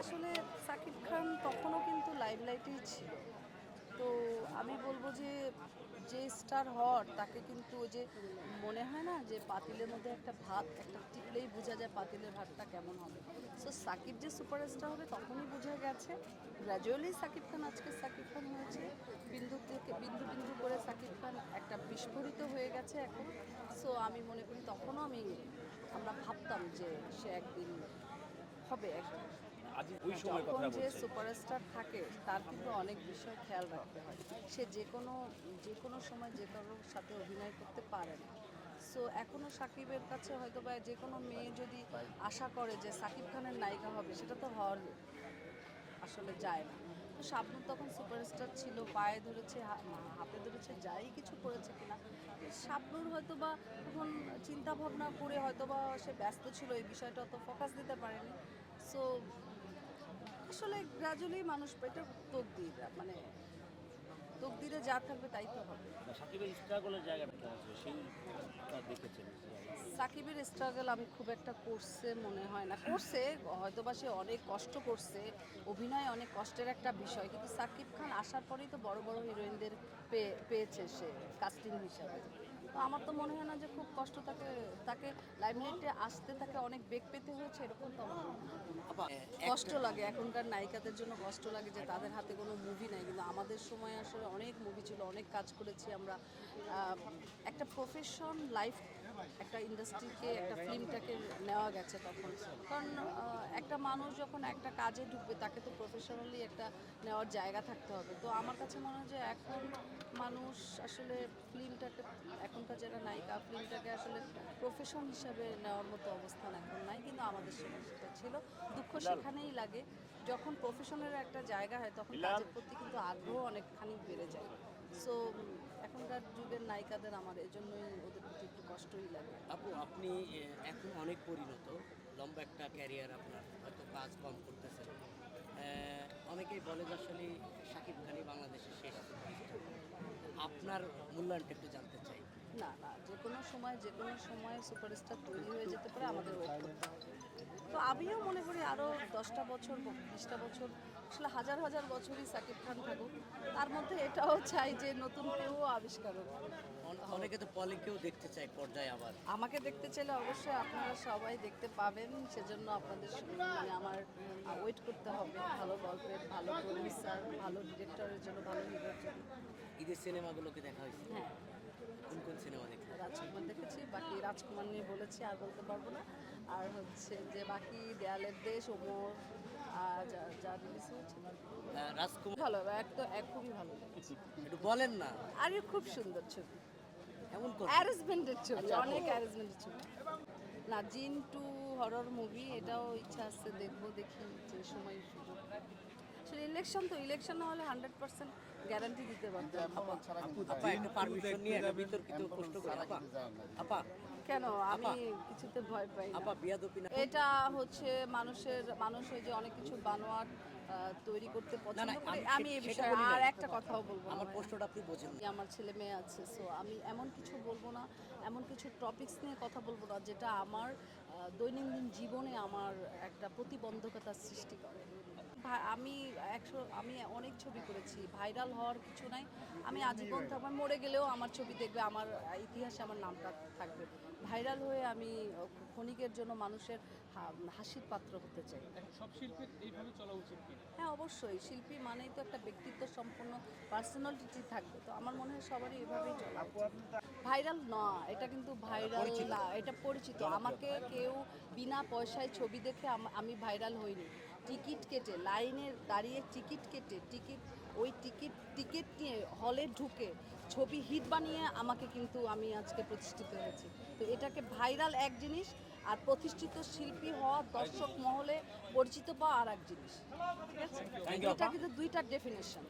আসলে সাকিব খান তখনও কিন্তু লাইমলাইটেই ছিল। তো আমি বলব যে যে স্টার হওয়ার তাকে কিন্তু ওই যে মনে হয় না যে পাতিলের মধ্যে একটা ভাত, একটা টিপলেই বোঝা যায় পাতিলের ভাতটা কেমন হবে। সো সাকিব যে সুপারস্টার হবে তখনই বোঝা গেছে। গ্র্যাজুয়ালি সাকিব খান, আজকে সাকিব খান হয়েছে। বিন্দু থেকে বিন্দু বিন্দু করে সাকিব খান একটা বিস্ফোরিত হয়ে গেছে এখন। সো আমি মনে করি তখনও আমি, আমরা ভাবতাম যে সে একদিন হবে একদিন। আজ ওই সময় কথা যে সুপারস্টার থাকে তার কিন্তু অনেক বিষয় খেয়াল রাখতে হয়। সে যে কোনো যে কোনো সময় যে কারোর সাথে অভিনয় করতে পারে না। সো এখনও সাকিবের কাছে হয়তো বা যে কোনো মেয়ে যদি আশা করে যে সাকিব খানের নায়িকা হবে সেটা তো হওয়ার আসলে যায় না। তো শাবনুর তখন সুপারস্টার ছিল পায়ে ধরেছে হাতে ধরেছে যাই কিছু করেছে কিনা। শাবনুর হয়তো বা তখন চিন্তা ভাবনা করে হয়তো বা সে ব্যস্ত ছিল এই বিষয়টা অত ফোকাস দিতে পারেনি। সো আসলে গ্রাজুয়ালি মানুষ এটা তকদির মানে তকদিরে যা থাকবে তাই তো হবে। সাকিবের স্ট্রাগলের জায়গাটা ছিল? সেইটা দেখেছেন? সাকিবের স্ট্রাগল আমি খুব একটা করছে মনে হয় না। করছে হয়তো বা সে অনেক কষ্ট করছে অভিনয় অনেক কষ্টের একটা বিষয় কিন্তু সাকিব খান আসার পরেই তো বড় বড় হিরোইনদের পেয়ে পেয়েছে সে কাস্টিং হিসাবে। তো আমার তো মনে হয় না যে খুব কষ্ট তাকে তাকে লাইমলাইটে আসতে তাকে অনেক বেগ পেতে হয়েছে এরকম তো আমার হয়। কষ্ট লাগে এখনকার নায়িকাদের জন্য কষ্ট লাগে যে তাদের হাতে কোনো মুভি নাই কিন্তু আমাদের সময় আসলে অনেক মুভি ছিল অনেক কাজ করেছি আমরা। একটা প্রফেশন লাইফ একটা ইন্ডাস্ট্রিকে একটা ফিল্মটাকে নেওয়া গেছে তখন। কারণ একটা মানুষ যখন একটা কাজে ঢুকবে তাকে তো প্রফেশনালি একটা নেওয়ার জায়গা থাকতে হবে। তো আমার কাছে মনে হয় যে এখন মানুষ আসলে ফিল্মটাকে এখনকার যারা নায়িকা ফিল্মটাকে আসলে প্রফেশন হিসাবে নেওয়ার মতো অবস্থান এখন নাই কিন্তু আমাদের সময় সেটা ছিল। দুঃখ সেখানেই লাগে। যখন প্রফেশনের একটা জায়গা হয় তখন কাজের প্রতি কিন্তু আগ্রহ অনেকখানি বেড়ে যায়। সো এখনকার যুগের নায়িকাদের আমার এজন্যই ওদের প্রতি একটু কষ্টই লাগে। আপু আপনি এখন অনেক পরিণত। লম্বা একটা ক্যারিয়ার আপনার হয়তো কাজ কম করতেছেন। অনেকেই বলে যে আসলে শাকিব খানই বাংলাদেশের শেষ। আপনার মূল্যায়নটা একটু জানতে চাই। না না যে কোনো সময় যে কোনো সময় সুপারস্টার তৈরি হয়ে যেতে পারে আমাদের ওয়েট করতে হবে। তো আমিও মনে করি আরও দশটা বছর বিশটা বছর আসলে হাজার হাজার বছরই সাকিব খান থাকুক তার মধ্যে এটাও চাই যে নতুন কেউ আবিষ্কার হোক। অনেকে তো পলিকেও দেখতে চায় পর্দায় আবার। আমাকে দেখতে চাইলে অবশ্যই আপনারা সবাই দেখতে পাবেন সেজন্য আপনাদের মানে আমার ওয়েট করতে হবে ভালো গল্পের ভালো প্রডিউসার ভালো ডিরেক্টরের জন্য ভালো হিরোর জন্য। ঈদের সিনেমাগুলোকে দেখা হয়েছে। হ্যাঁ। কোন কোন সিনেমা দেখলেন রাজকুমার দেখেছি বাকি রাজকুমার নিয়ে বলেছি আর বলতে পারব না। আর হচ্ছে যে বাকি দেয়ালের দেশ ওমর আর যা রিলিজ হয়েছে রাজকুমার ভালো এক তো এক খুবই ভালো একটু বলেন না। আর খুব সুন্দর ছবি। এমন করে অ্যারেঞ্জমেন্টের ছবি অনেক অ্যারেঞ্জমেন্টের ছবি। না জিন টু হরর মুভি এটাও ইচ্ছা আছে দেখব দেখি যে সময় সুযোগ আসলে ইলেকশন তো ইলেকশন না হলে হান্ড্রেড পার্সেন্ট গ্যারান্টি দিতে পারব পারমিশন নিয়ে বিতর্কিত প্রশ্ন করি। আপা আপা কেন? আমি কিছুতে ভয় পাই আপা বিয়াদপি এটা হচ্ছে মানুষের মানুষ ওই যে অনেক কিছু বানোয়াট আহ, তৈরি করতে পছন্দ করে আমি আমি এই বিষয়ে আর একটা কথাও বলব আমার প্রশ্নটা আপনি বোঝেন। আমার ছেলে মেয়ে আছে সো আমি এমন কিছু বলব না এমন কিছু টপিকস নিয়ে কথা বলব না যেটা আমার দৈনন্দিন জীবনে আমার একটা প্রতিবন্ধকতার সৃষ্টি করে। আমি একশো আমি অনেক ছবি করেছি ভাইরাল হওয়ার কিছু নাই। আমি আজীবন থাকব মরে গেলেও আমার ছবি দেখবে আমার ইতিহাসে আমার নামটা থাকবে। ভাইরাল হয়ে আমি ক্ষণিকের জন্য মানুষের হা- হাসির পাত্র হতে চাই। সব শিল্পের এইভাবে অবশ্যই শিল্পী মানেই তো একটা ব্যক্তিত্ব সম্পন্ন পার্সোনালিটি থাকবে। তো আমার মনে হয় সবারই এভাবেই চলা ভাইরাল না এটা কিন্তু ভাইরাল না এটা পরিচিত। আমাকে কেউ বিনা পয়সায় ছবি দেখে আমি ভাইরাল হইনি। টিকিট কেটে লাইনে দাঁড়িয়ে টিকিট কেটে টিকিট ওই টিকিট টিকিট নিয়ে হলে ঢুকে ছবি হিট বানিয়ে আমাকে কিন্তু আমি আজকে প্রতিষ্ঠিত হয়েছি। তো এটাকে ভাইরাল এক জিনিস আর প্রতিষ্ঠিত শিল্পী হওয়া দর্শক মহলে পরিচিত পাওয়া আর এক জিনিস ঠিক আছে? এটা কিন্তু দুইটার ডেফিনেশন